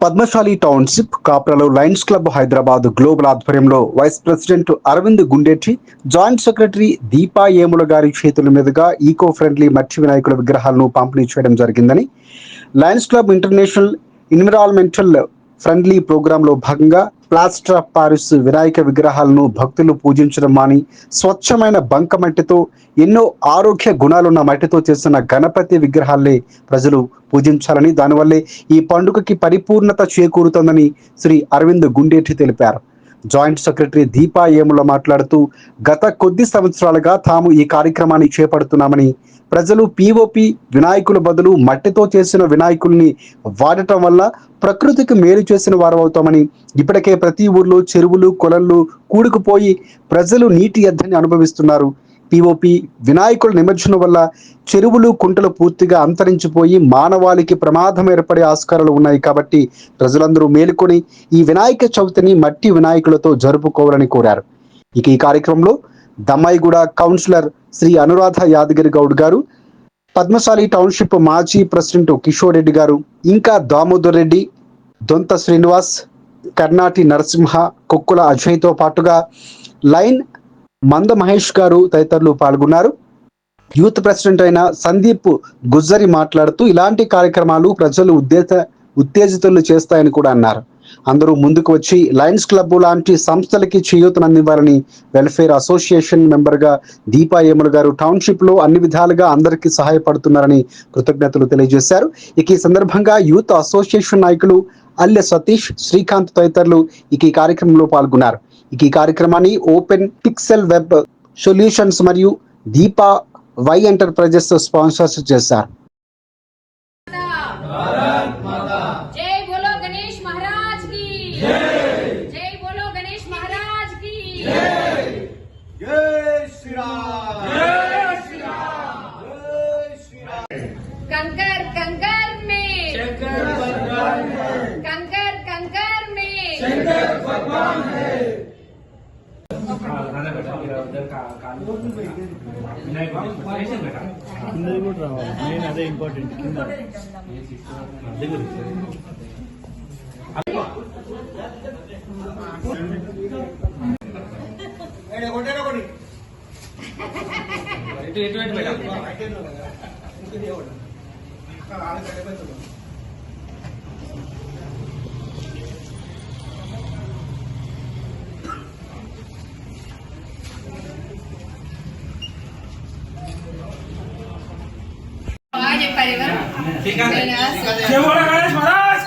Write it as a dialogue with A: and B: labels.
A: Padmashali township కాప్రాలో lions club Hyderabad global ఆధ్వర్యంలో vice president Aravind Gundetti joint secretary Deepa Emula గారి చేతుల మీదుగా ఈకో ఫ్రెండ్లీ మట్టి వినాయకుల విగ్రహాలను పంపిణీ చేయడం జరిగిందని lions club international environmental friendly ప్రోగ్రాంలో భాగంగా ప్లాస్టర్ ఆఫ్ పారిస్ వినాయక విగ్రహాలను భక్తులు పూజించడం మాని స్వచ్ఛమైన బంక మట్టితో ఎన్నో ఆరోగ్య గుణాలున్న మట్టితో చేస్తున్న గణపతి విగ్రహాలే ప్రజలు పూజించాలని దానివల్లే ఈ పండుగకి పరిపూర్ణత చేకూరుతుందని శ్రీ అరవింద్ గుండేటి తెలిపారు. జాయింట్ సెక్రటరీ దీపా ఏముల మాట్లాడుతూ గత కొద్ది సంవత్సరాలుగా తాము ఈ కార్యక్రమాన్ని చేపడుతున్నామని ప్రజలు పిఓపి వినాయకుల బదులు మట్టితో చేసిన వినాయకుల్ని వాడటం వల్ల ప్రకృతికి మేలు చేసిన వారు అవుతామని ఇప్పటికే ప్రతి ఊర్లో చెరువులు కొలళ్ళు కూడుకుపోయి ప్రజలు నీటి ఎద్దని అనుభవిస్తున్నారు. పిఓపి వినాయకుల నిమజ్జనం వల్ల చెరువులు కుంటలు పూర్తిగా అంతరించిపోయి మానవాళికి ప్రమాదం ఏర్పడే ఆస్కారాలు ఉన్నాయి కాబట్టి ప్రజలందరూ మేలుకొని ఈ వినాయక చవితిని మట్టి వినాయకులతో జరుపుకోవాలని కోరారు. ఇక ఈ కార్యక్రమంలో దమ్మాయిగూడ కౌన్సిలర్ శ్రీ అనురాధ యాదగిరి గౌడ్ గారు పద్మశాలి టౌన్షిప్ మాజీ ప్రెసిడెంట్ కిషోర్ రెడ్డి గారు ఇంకా దామోదర్ రెడ్డి దొంత శ్రీనివాస్ కర్ణాటి నరసింహ కొక్కుల అజయ్తో పాటుగా లైన్ మంద మహేష్ గారు తదితరులు పాల్గొన్నారు. యూత్ ప్రెసిడెంట్ అయిన సందీప్ గుజ్జరి మాట్లాడుతూ ఇలాంటి కార్యక్రమాలు ప్రజలు ఉద్దేశ ఉత్తేజితులు చేస్తాయని కూడా అన్నారు. అందరూ ముందుకు వచ్చి లయన్స్ క్లబ్ లాంటి సంస్థలకి చేయూతనందివ్వాలని వెల్ఫేర్ అసోసియేషన్ మెంబర్గా దీపా ఏముల గారు టౌన్షిప్లో అన్ని విధాలుగా అందరికీ సహాయపడుతున్నారని కృతజ్ఞతలు తెలియజేశారు. ఇక ఈ సందర్భంగా యూత్ అసోసియేషన్ నాయకులు అల్లె సతీష్ శ్రీకాంత్ తదితరులు ఇక ఈ కార్యక్రమంలో పాల్గొన్నారు. ఈ కార్యక్రమాన్ని ఓపెన్ పిక్సెల్ వెబ్ సొల్యూషన్స్ మరియు దీపా వై ఎంటర్ప్రైజెస్ స్పాన్సర్స్ చేశారు.
B: जय
C: కింద కూడా రావాలి మెయిన్ అదే ఇంపార్టెంట్ కింద
D: ఏడే కొట్టేనా కొట్టి
E: ¡Qué bola ganas ganas